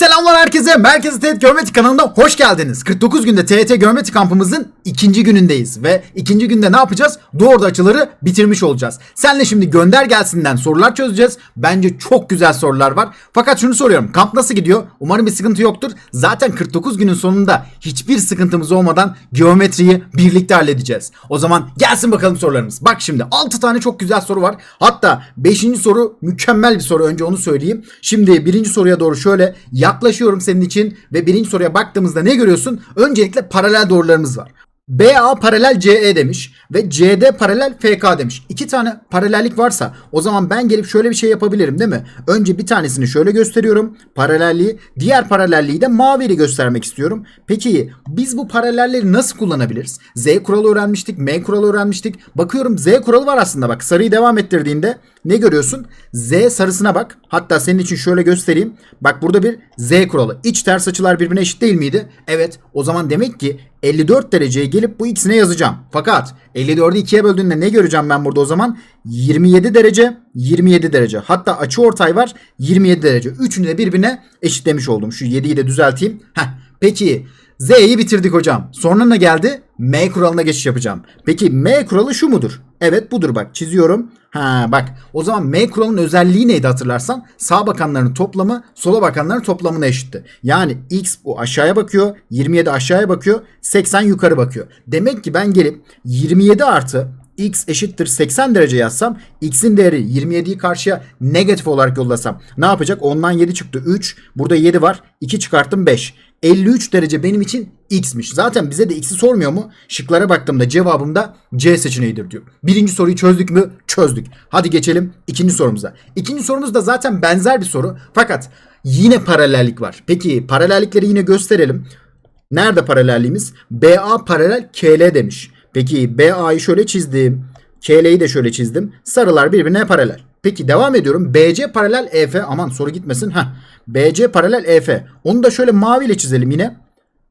Selamlar herkese. Merkezi TET Geometri kanalına hoş geldiniz. 49 günde TET Geometri kampımızın ikinci günündeyiz. Ve ikinci günde ne yapacağız? Doğru açıları bitirmiş olacağız. Senle şimdi gönder gelsinden sorular çözeceğiz. Bence çok güzel sorular var. Fakat şunu soruyorum. Kamp nasıl gidiyor? Umarım bir sıkıntı yoktur. Zaten 49 günün sonunda hiçbir sıkıntımız olmadan geometriyi birlikte halledeceğiz. O zaman gelsin bakalım sorularımız. Bak şimdi 6 tane çok güzel soru var. Hatta 5. soru mükemmel bir soru. Önce onu söyleyeyim. Şimdi birinci soruya doğru şöyle yaklaşıyorum senin için ve birinci soruya baktığımızda ne görüyorsun? Öncelikle paralel doğrularımız var. BA paralel CE demiş ve CD paralel FK demiş. İki tane paralellik varsa o zaman ben gelip şöyle bir şey yapabilirim değil mi? Önce bir tanesini şöyle gösteriyorum paralelliği. Diğer paralelliği de maviyle göstermek istiyorum. Peki biz bu paralelleri nasıl kullanabiliriz? Z kuralı öğrenmiştik, M kuralı öğrenmiştik. Bakıyorum Z kuralı var aslında bak sarıyı devam ettirdiğinde ne görüyorsun? Z sarısına bak. Hatta senin için şöyle göstereyim. Bak burada bir Z kuralı. İç ters açılar birbirine eşit değil miydi? Evet. O zaman demek ki 54 dereceye gelip bu ikisine yazacağım. Fakat 54'ü ikiye böldüğünde ne göreceğim ben burada o zaman? 27 derece, 27 derece. Hatta açı ortay var 27 derece. Üçünü de birbirine eşitlemiş oldum. Şu 7'yi de düzelteyim. Heh. Peki Z'yi bitirdik hocam. Sonra ne geldi? M kuralına geçiş yapacağım. Peki M kuralı şu mudur? Evet budur bak çiziyorum. Ha bak o zaman M kuralının özelliği neydi hatırlarsan? Sağ bakanların toplamı sola bakanların toplamına eşitti. Yani X bu aşağıya bakıyor. 27 aşağıya bakıyor. 80 yukarı bakıyor. Demek ki ben gelip 27 artı x eşittir 80 derece yazsam x'in değeri 27'yi karşıya negatif olarak yollasam ne yapacak? Ondan 7 çıktı 3. Burada 7 var. 2 çıkarttım 5. 53 derece benim için x'miş. Zaten bize de x'i sormuyor mu? Şıklara baktığımda cevabımda C seçeneğidir diyor. Birinci soruyu çözdük mü? Çözdük. Hadi geçelim ikinci sorumuza. İkinci sorumuz da zaten benzer bir soru. Fakat yine paralellik var. Peki paralellikleri yine gösterelim. Nerede paralelliğimiz? BA paralel KL demiş. Peki BA'yı şöyle çizdim. KL'yi de şöyle çizdim. Sarılar birbirine paralel. Peki devam ediyorum. BC paralel EF. Aman soru gitmesin. Heh. BC paralel EF. Onu da şöyle maviyle çizelim yine.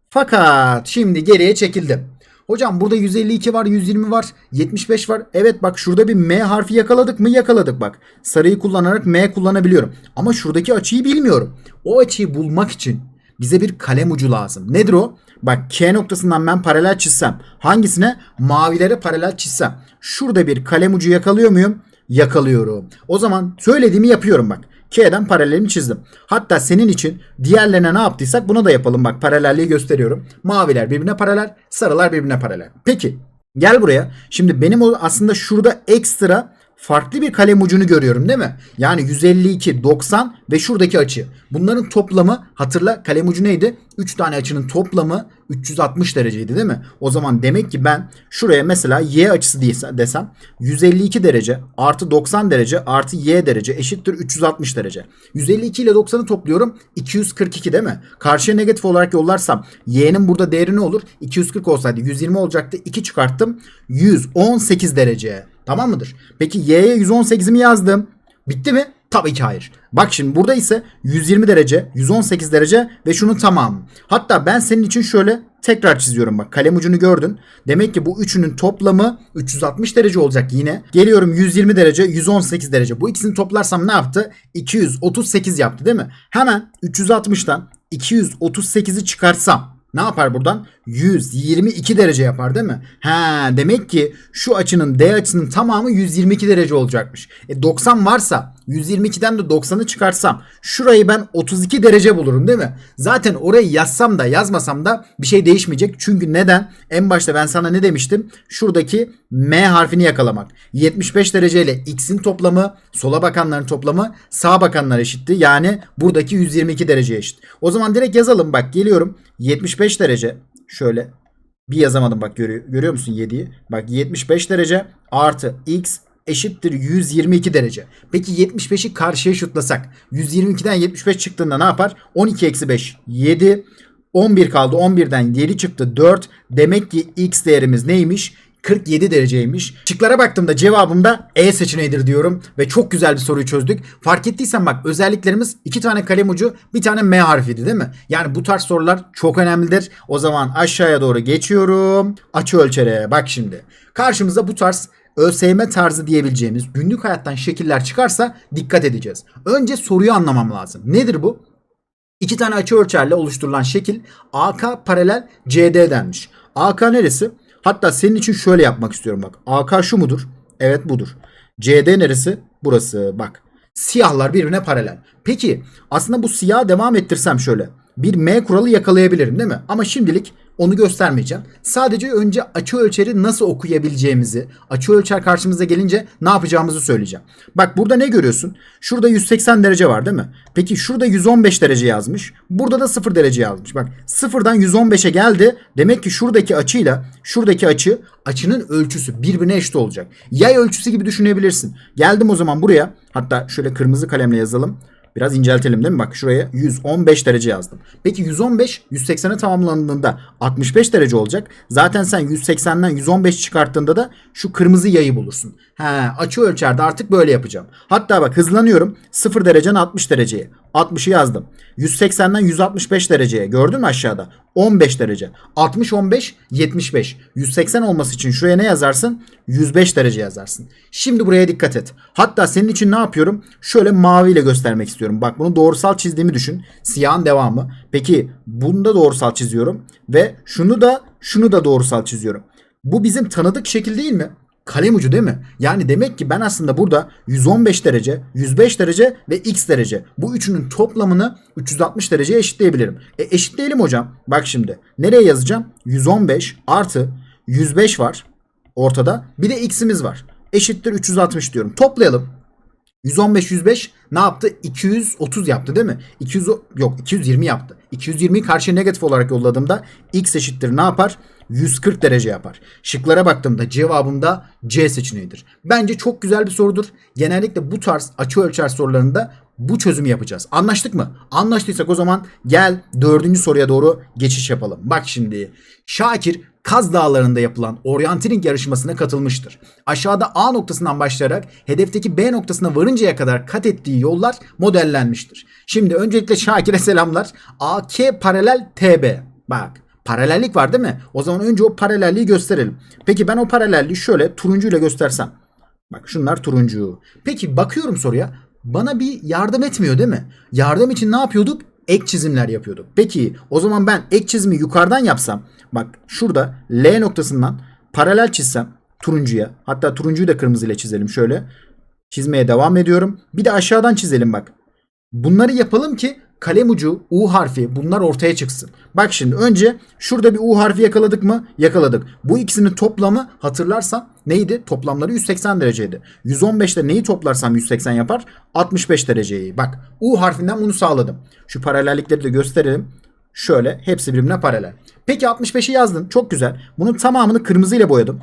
Fakat şimdi geriye çekildim. Hocam burada 152 var, 120 var, 75 var. Evet bak şurada bir M harfi yakaladık mı? Yakaladık bak. Sarıyı kullanarak M kullanabiliyorum. Ama şuradaki açıyı bilmiyorum. O açıyı bulmak için bize bir kalem ucu lazım. Nedir o? Bak K noktasından ben paralel çizsem. Hangisine? Mavilere paralel çizsem. Şurada bir kalem ucu yakalıyor muyum? Yakalıyorum. O zaman söylediğimi yapıyorum bak. K'den paralelimi çizdim. Hatta senin için diğerlerine ne yaptıysak bunu da yapalım. Bak paralelliği gösteriyorum. Maviler birbirine paralel, sarılar birbirine paralel. Peki gel buraya. Şimdi benim aslında şurada ekstra farklı bir kalem ucunu görüyorum değil mi? Yani 152, 90 ve şuradaki açı. Bunların toplamı hatırla kalem ucu neydi? 3 tane açının toplamı 360 dereceydi değil mi? O zaman demek ki ben şuraya mesela y açısı desem 152 derece artı 90 derece artı y derece eşittir 360 derece. 152 ile 90'ı topluyorum 242 değil mi? Karşıya negatif olarak yollarsam y'nin burada değeri ne olur? 240 olsaydı 120 olacaktı. 2 çıkarttım 118 derece. Tamam mıdır? Peki y'ye 118'imi yazdım. Bitti mi? Tabii ki hayır. Bak şimdi burada ise 120 derece, 118 derece ve şunun tamamı. Hatta ben senin için şöyle tekrar çiziyorum bak. Kalem ucunu gördün. Demek ki bu üçünün toplamı 360 derece olacak yine. Geliyorum 120 derece, 118 derece. Bu ikisini toplarsam ne yaptı? 238 yaptı değil mi? Hemen 360'tan 238'i çıkarsam ne yapar buradan? 122 derece yapar değil mi? Ha demek ki şu açının D açısının tamamı 122 derece olacakmış. E 90 varsa 122'den de 90'ı çıkarsam şurayı ben 32 derece bulurum değil mi? Zaten orayı yazsam da yazmasam da bir şey değişmeyecek. Çünkü neden? En başta ben sana ne demiştim? Şuradaki M harfini yakalamak. 75 derece ile X'in toplamı, sola bakanların toplamı sağ bakanlar eşitti. Yani buradaki 122 derece eşit. O zaman direkt yazalım. Bak geliyorum. 75 derece şöyle bir yazamadım bak görüyor, görüyor musun 7'yi? Bak 75 derece artı x eşittir 122 derece. Peki 75'i karşıya şutlasak 122'den 75 çıktığında ne yapar? 12 eksi 5 7 11 kaldı 11'den 7 çıktı 4 demek ki x değerimiz neymiş? 47 dereceymiş. Şıklara baktığımda cevabım da E seçeneğidir diyorum. Ve çok güzel bir soruyu çözdük. Fark ettiysen bak özelliklerimiz iki tane kalem ucu bir tane M harfiydi değil mi? Yani bu tarz sorular çok önemlidir. O zaman aşağıya doğru geçiyorum. Açı ölçere bak şimdi. Karşımıza bu tarz ÖSYM tarzı diyebileceğimiz günlük hayattan şekiller çıkarsa dikkat edeceğiz. Önce soruyu anlamam lazım. Nedir bu? İki tane açı ölçerle oluşturulan şekil AK paralel CD denmiş. AK neresi? Hatta senin için şöyle yapmak istiyorum bak. AK şu mudur? Evet budur. CD neresi? Burası bak. Siyahlar birbirine paralel. Peki aslında bu siyah devam ettirsem şöyle. Bir M kuralı yakalayabilirim değil mi? Ama şimdilik onu göstermeyeceğim. Sadece önce açı ölçeri nasıl okuyabileceğimizi, açı ölçer karşımıza gelince ne yapacağımızı söyleyeceğim. Bak burada ne görüyorsun? Şurada 180 derece var değil mi? Peki şurada 115 derece yazmış. Burada da 0 derece yazmış. Bak sıfırdan 115'e geldi. Demek ki şuradaki açıyla şuradaki açı açının ölçüsü birbirine eşit olacak. Yay ölçüsü gibi düşünebilirsin. Geldim o zaman buraya. Hatta şöyle kırmızı kalemle yazalım. Biraz inceltelim değil mi? Bak şuraya 115 derece yazdım. Peki 115 180'e tamamlandığında 65 derece olacak. Zaten sen 180'den 115 çıkarttığında da şu kırmızı yayı bulursun. He, açı ölçerde artık böyle yapacağım. Hatta bak hızlanıyorum. 0 dereceden 60 dereceye. 60'ı yazdım. 180'den 165 dereceye. Gördün mü aşağıda? 15 derece. 60 15 75. 180 olması için şuraya ne yazarsın? 105 derece yazarsın. Şimdi buraya dikkat et. Hatta senin için ne yapıyorum? Şöyle maviyle göstermek istiyorum. Bak bunu doğrusal çizdiğimi düşün. Siyahın devamı. Peki bunu da doğrusal çiziyorum ve şunu da şunu da doğrusal çiziyorum. Bu bizim tanıdık şekil değil mi? Kalem ucu değil mi? Yani demek ki ben aslında burada 115 derece, 105 derece ve x derece. Bu üçünün toplamını 360 dereceye eşitleyebilirim. E eşitleyelim hocam. Bak şimdi. Nereye yazacağım? 115 artı 105 var ortada. Bir de x'imiz var. Eşittir 360 diyorum. Toplayalım. 115 105 ne yaptı? 230 yaptı değil mi? 200 yok 220 yaptı. 220'yi karşıya negatif olarak yolladığımda x eşittir ne yapar? 140 derece yapar. Şıklara baktığımda cevabım da C seçeneğidir. Bence çok güzel bir sorudur. Genellikle bu tarz açı ölçer sorularında bu çözümü yapacağız. Anlaştık mı? Anlaştıysak o zaman gel dördüncü soruya doğru geçiş yapalım. Bak şimdi Şakir Kaz Dağları'nda yapılan orienteering yarışmasına katılmıştır. Aşağıda A noktasından başlayarak hedefteki B noktasına varıncaya kadar kat ettiği yollar modellenmiştir. Şimdi öncelikle Şakir'e selamlar. AK paralel TB. Bak paralellik var değil mi? O zaman önce o paralelliği gösterelim. Peki ben o paralelliği şöyle turuncuyla göstersem. Bak şunlar turuncu. Peki bakıyorum soruya. Bana bir yardım etmiyor değil mi? Yardım için ne yapıyorduk? Ek çizimler yapıyorduk. Peki o zaman ben ek çizimi yukarıdan yapsam. Bak şurada L noktasından paralel çizsem turuncuya. Hatta turuncuyu da kırmızıyla çizelim şöyle. Çizmeye devam ediyorum. Bir de aşağıdan çizelim bak. Bunları yapalım ki kalem ucu U harfi bunlar ortaya çıksın. Bak şimdi önce şurada bir U harfi yakaladık mı? Yakaladık. Bu ikisinin toplamı hatırlarsan neydi? Toplamları 180 dereceydi. 115'te neyi toplarsam 180 yapar? 65 dereceyi. Bak U harfinden bunu sağladım. Şu paralellikleri de gösterelim. Şöyle hepsi birbirine paralel. Peki 65'i yazdın. Çok güzel. Bunun tamamını kırmızıyla boyadım.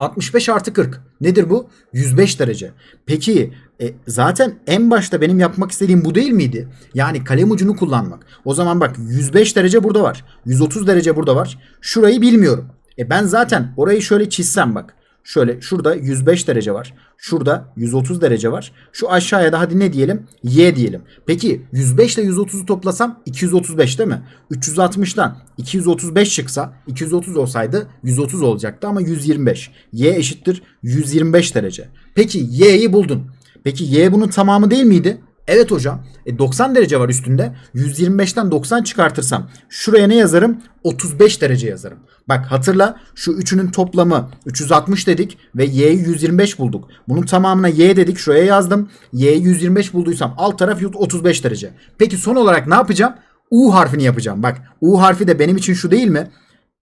65 artı 40. Nedir bu? 105 derece. Peki e, zaten en başta benim yapmak istediğim bu değil miydi? Yani kalem ucunu kullanmak. O zaman bak 105 derece burada var. 130 derece burada var. Şurayı bilmiyorum. E ben zaten orayı şöyle çizsem bak. Şöyle şurada 105 derece var. Şurada 130 derece var. Şu aşağıya da hadi ne diyelim? Y diyelim. Peki 105 ile 130'u toplasam 235 değil mi? 360'dan 235 çıksa 230 olsaydı 130 olacaktı ama 125. Y eşittir 125 derece. Peki Y'yi buldun. Peki Y bunun tamamı değil miydi? Evet hocam. E 90 derece var üstünde. 125'ten 90 çıkartırsam şuraya ne yazarım? 35 derece yazarım. Bak hatırla şu üçünün toplamı 360 dedik ve y'yi 125 bulduk. Bunun tamamına y dedik şuraya yazdım. y'yi 125 bulduysam alt taraf 35 derece. Peki son olarak ne yapacağım? U harfini yapacağım. Bak U harfi de benim için şu değil mi?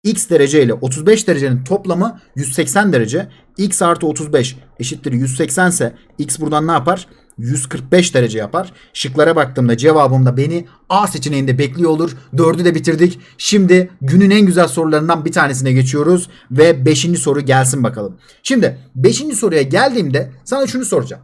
x derece ile 35 derecenin toplamı 180 derece. x artı 35 eşittir 180 ise x buradan ne yapar? 145 derece yapar. Şıklara baktığımda cevabım da beni A seçeneğinde bekliyor olur. Dördü de bitirdik. Şimdi günün en güzel sorularından bir tanesine geçiyoruz. Ve 5. soru gelsin bakalım. Şimdi 5. soruya geldiğimde sana şunu soracağım.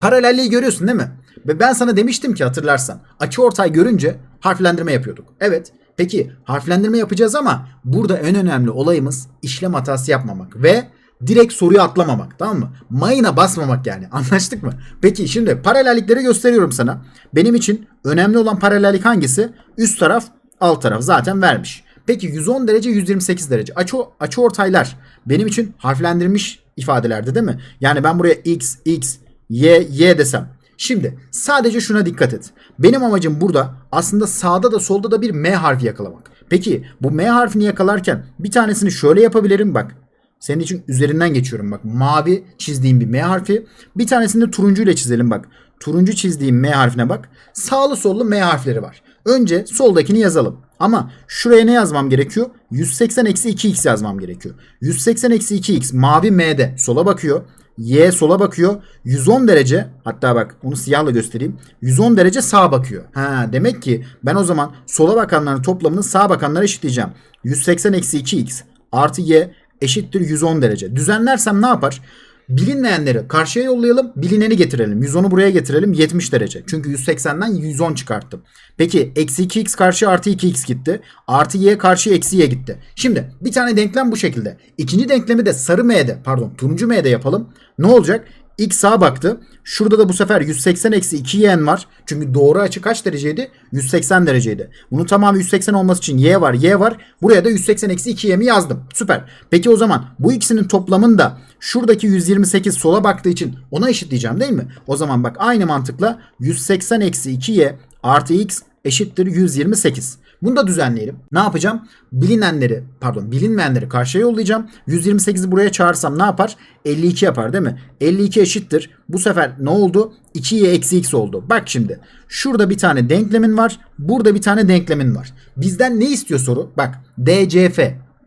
Paralelliği görüyorsun değil mi? Ve ben sana demiştim ki hatırlarsan açı ortay görünce harflendirme yapıyorduk. Evet. Peki harflendirme yapacağız ama burada en önemli olayımız işlem hatası yapmamak ve direkt soruyu atlamamak tamam mı? Mayına basmamak yani anlaştık mı? Peki şimdi paralellikleri gösteriyorum sana. Benim için önemli olan paralellik hangisi? Üst taraf alt taraf zaten vermiş. Peki 110 derece 128 derece açı, açı ortaylar benim için harflendirilmiş ifadelerdi değil mi? Yani ben buraya x, x, y, y desem. Şimdi sadece şuna dikkat et. Benim amacım burada aslında sağda da solda da bir M harfi yakalamak. Peki bu M harfini yakalarken bir tanesini şöyle yapabilirim bak. Senin için üzerinden geçiyorum bak. Mavi çizdiğim bir M harfi. Bir tanesini de turuncu ile çizelim bak. Turuncu çizdiğim M harfine bak. Sağlı sollu M harfleri var. Önce soldakini yazalım. Ama şuraya ne yazmam gerekiyor? 180 eksi 2x yazmam gerekiyor. 180 eksi 2x mavi M'de sola bakıyor. Y sola bakıyor. 110 derece hatta bak onu siyahla göstereyim. 110 derece sağa bakıyor. Ha demek ki ben o zaman sola bakanların toplamını sağa bakanlara eşitleyeceğim. 180 eksi 2x artı y eşittir 110 derece. Düzenlersem ne yapar? Bilinmeyenleri karşıya yollayalım, bilineni getirelim. 110'u buraya getirelim 70 derece. Çünkü 180'den 110 çıkarttım. Peki eksi 2x karşı artı 2x gitti. Artı y karşı eksi y gitti. Şimdi bir tane denklem bu şekilde. İkinci denklemi de sarı m'de pardon turuncu m'de yapalım. Ne olacak? X sağa baktı. Şurada da bu sefer 180 eksi 2 y'en var. Çünkü doğru açı kaç dereceydi? 180 dereceydi. Bunun tamamı 180 olması için y var, y var. Buraya da 180 eksi 2 y'mi yazdım. Süper. Peki o zaman bu ikisinin toplamında şuradaki 128 sola baktığı için ona eşitleyeceğim değil mi? O zaman bak aynı mantıkla 180 eksi 2 y artı x eşittir 128. Bunu da düzenleyelim. Ne yapacağım? Bilinenleri pardon bilinmeyenleri karşıya yollayacağım. 128'i buraya çağırsam ne yapar? 52 yapar değil mi? 52 eşittir. Bu sefer ne oldu? 2y eksi x oldu. Bak şimdi. Şurada bir tane denklemin var. Burada bir tane denklemin var. Bizden ne istiyor soru? Bak DCF.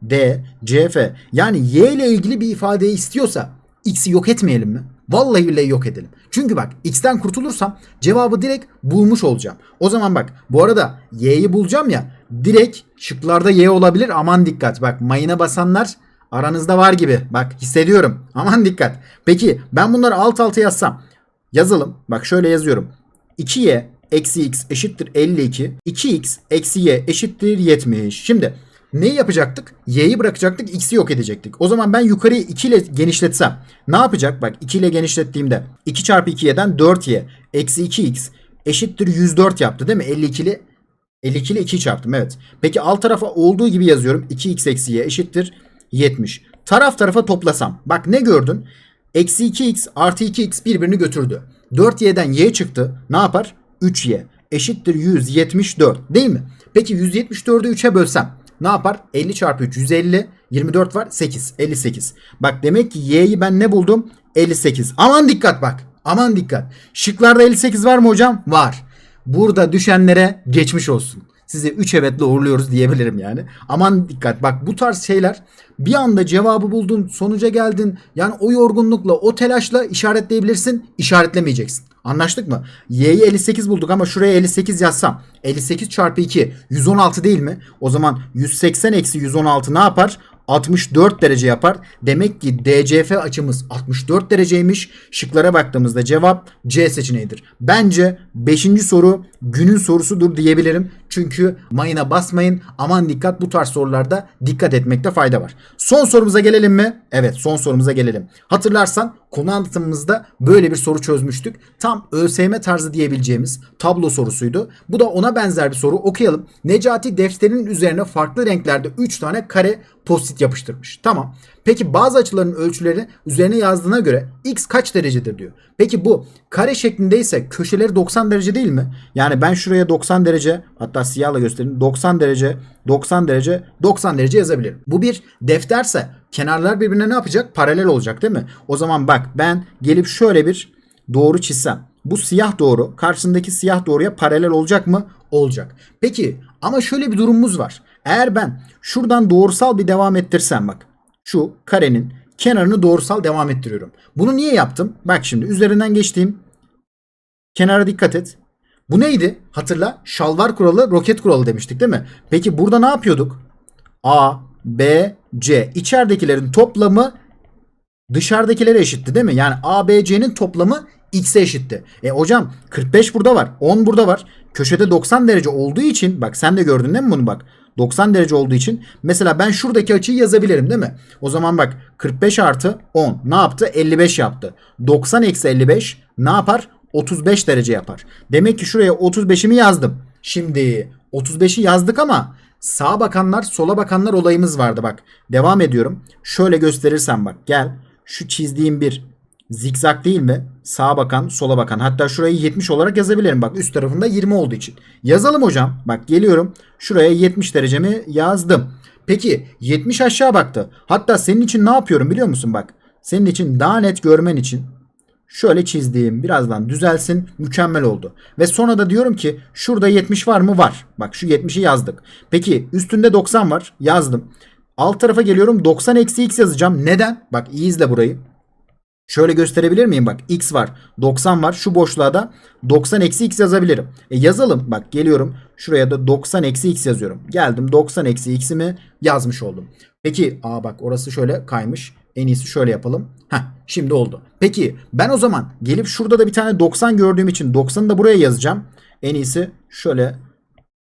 D, CF. Yani y ile ilgili bir ifadeyi istiyorsa x'i yok etmeyelim mi? Vallahi billahi yok edelim. Çünkü bak x'ten kurtulursam cevabı direkt bulmuş olacağım. O zaman bak bu arada y'yi bulacağım ya direkt şıklarda y olabilir aman dikkat. Bak mayına basanlar aranızda var gibi. Bak hissediyorum. Aman dikkat. Peki ben bunları alt alta yazsam yazalım. Bak şöyle yazıyorum. 2y eksi x eşittir 52. 2x eksi y eşittir 70. Şimdi Neyi yapacaktık? Y'yi bırakacaktık, x'i yok edecektik. O zaman ben yukarıyı 2 ile genişletsem ne yapacak? Bak 2 ile genişlettiğimde 2 çarpı 2y'den 4y eksi 2x eşittir 104 yaptı değil mi? 52 ile 52 ile 2'yi çarptım evet. Peki alt tarafa olduğu gibi yazıyorum. 2x eksi y eşittir 70. Taraf tarafa toplasam. Bak ne gördün? Eksi 2x artı 2x birbirini götürdü. 4y'den y çıktı. Ne yapar? 3y eşittir 174 değil mi? Peki 174'ü 3'e bölsem ne yapar? 50 çarpı 3 150. 24 var 8. 58. Bak demek ki y'yi ben ne buldum? 58. Aman dikkat bak. Aman dikkat. Şıklarda 58 var mı hocam? Var. Burada düşenlere geçmiş olsun. Size 3 evetle uğurluyoruz diyebilirim yani. Aman dikkat bak bu tarz şeyler bir anda cevabı buldun sonuca geldin. Yani o yorgunlukla o telaşla işaretleyebilirsin işaretlemeyeceksin. Anlaştık mı? Y'yi 58 bulduk ama şuraya 58 yazsam 58 çarpı 2 116 değil mi? O zaman 180 eksi 116 ne yapar? 64 derece yapar. Demek ki DCF açımız 64 dereceymiş. Şıklara baktığımızda cevap C seçeneğidir. Bence 5. soru günün sorusudur diyebilirim. Çünkü mayına basmayın. Aman dikkat bu tarz sorularda dikkat etmekte fayda var. Son sorumuza gelelim mi? Evet son sorumuza gelelim. Hatırlarsan konu anlatımımızda böyle bir soru çözmüştük. Tam ÖSYM tarzı diyebileceğimiz tablo sorusuydu. Bu da ona benzer bir soru okuyalım. Necati defterinin üzerine farklı renklerde 3 tane kare post-it yapıştırmış. Tamam. Peki bazı açıların ölçüleri üzerine yazdığına göre x kaç derecedir diyor. Peki bu kare şeklindeyse köşeleri 90 derece değil mi? Yani ben şuraya 90 derece hatta siyahla göstereyim. 90 derece, 90 derece, 90 derece yazabilirim. Bu bir defterse kenarlar birbirine ne yapacak? Paralel olacak değil mi? O zaman bak ben gelip şöyle bir doğru çizsem. Bu siyah doğru karşısındaki siyah doğruya paralel olacak mı? Olacak. Peki ama şöyle bir durumumuz var. Eğer ben şuradan doğrusal bir devam ettirsem bak. Şu karenin kenarını doğrusal devam ettiriyorum. Bunu niye yaptım? Bak şimdi üzerinden geçtiğim kenara dikkat et. Bu neydi? Hatırla. Şalvar kuralı, roket kuralı demiştik değil mi? Peki burada ne yapıyorduk? A, B, C. İçeridekilerin toplamı dışarıdakilere eşitti değil mi? Yani A, B, C'nin toplamı x'e eşitti. E hocam 45 burada var. 10 burada var. Köşede 90 derece olduğu için bak sen de gördün değil mi bunu bak. 90 derece olduğu için mesela ben şuradaki açıyı yazabilirim değil mi? O zaman bak 45 artı 10 ne yaptı? 55 yaptı. 90 eksi 55 ne yapar? 35 derece yapar. Demek ki şuraya 35'imi yazdım. Şimdi 35'i yazdık ama sağa bakanlar sola bakanlar olayımız vardı bak. Devam ediyorum. Şöyle gösterirsem bak gel. Şu çizdiğim bir Zikzak değil mi? Sağa bakan, sola bakan. Hatta şurayı 70 olarak yazabilirim. Bak üst tarafında 20 olduğu için. Yazalım hocam. Bak geliyorum. Şuraya 70 derecemi yazdım. Peki 70 aşağı baktı. Hatta senin için ne yapıyorum biliyor musun? Bak senin için daha net görmen için şöyle çizdiğim birazdan düzelsin mükemmel oldu. Ve sonra da diyorum ki şurada 70 var mı? Var. Bak şu 70'i yazdık. Peki üstünde 90 var. Yazdım. Alt tarafa geliyorum 90 eksi x yazacağım. Neden? Bak iyi izle burayı. Şöyle gösterebilir miyim? Bak x var 90 var şu boşluğa da 90 eksi x yazabilirim. E yazalım bak geliyorum şuraya da 90 eksi x yazıyorum. Geldim 90 eksi x'imi yazmış oldum. Peki aa bak orası şöyle kaymış. En iyisi şöyle yapalım. Heh şimdi oldu. Peki ben o zaman gelip şurada da bir tane 90 gördüğüm için 90'ı da buraya yazacağım. En iyisi şöyle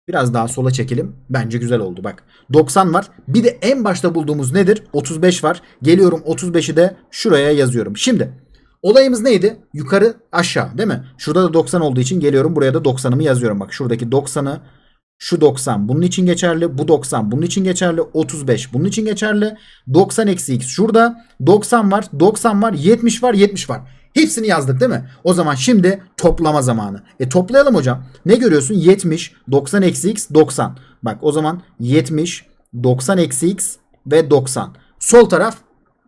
Biraz daha sola çekelim. Bence güzel oldu bak. 90 var. Bir de en başta bulduğumuz nedir? 35 var. Geliyorum 35'i de şuraya yazıyorum. Şimdi olayımız neydi? Yukarı aşağı değil mi? Şurada da 90 olduğu için geliyorum buraya da 90'ımı yazıyorum. Bak şuradaki 90'ı şu 90 bunun için geçerli. Bu 90 bunun için geçerli. 35 bunun için geçerli. 90 eksi x şurada. 90 var. 90 var. 70 var. 70 var. Hepsini yazdık değil mi? O zaman şimdi toplama zamanı. E toplayalım hocam. Ne görüyorsun? 70, 90 eksi x, 90. Bak o zaman 70, 90 eksi x ve 90. Sol taraf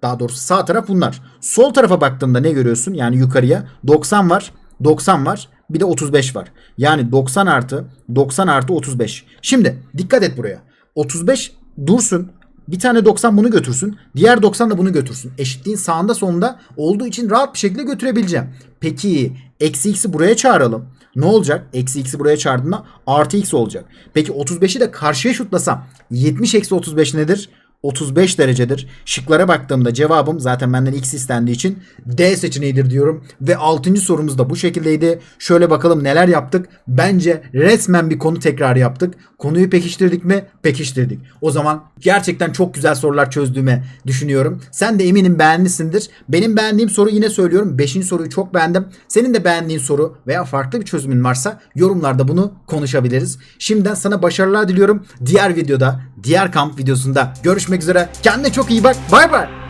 daha doğrusu sağ taraf bunlar. Sol tarafa baktığında ne görüyorsun? Yani yukarıya 90 var, 90 var. Bir de 35 var. Yani 90 artı 90 artı 35. Şimdi dikkat et buraya. 35 dursun. Bir tane 90 bunu götürsün. Diğer 90 da bunu götürsün. Eşitliğin sağında sonunda olduğu için rahat bir şekilde götürebileceğim. Peki eksi x'i buraya çağıralım. Ne olacak? Eksi x'i buraya çağırdığında artı x olacak. Peki 35'i de karşıya şutlasam 70 eksi 35 nedir? 35 derecedir. Şıklara baktığımda cevabım zaten benden x istendiği için D seçeneğidir diyorum. Ve 6. sorumuz da bu şekildeydi. Şöyle bakalım neler yaptık. Bence resmen bir konu tekrar yaptık. Konuyu pekiştirdik mi? Pekiştirdik. O zaman gerçekten çok güzel sorular çözdüğüme düşünüyorum. Sen de eminim beğenmişsindir. Benim beğendiğim soru yine söylüyorum. 5. soruyu çok beğendim. Senin de beğendiğin soru veya farklı bir çözümün varsa yorumlarda bunu konuşabiliriz. Şimdiden sana başarılar diliyorum. Diğer videoda, diğer kamp videosunda görüşmek üzere. Kendine çok iyi bak. Bay bay.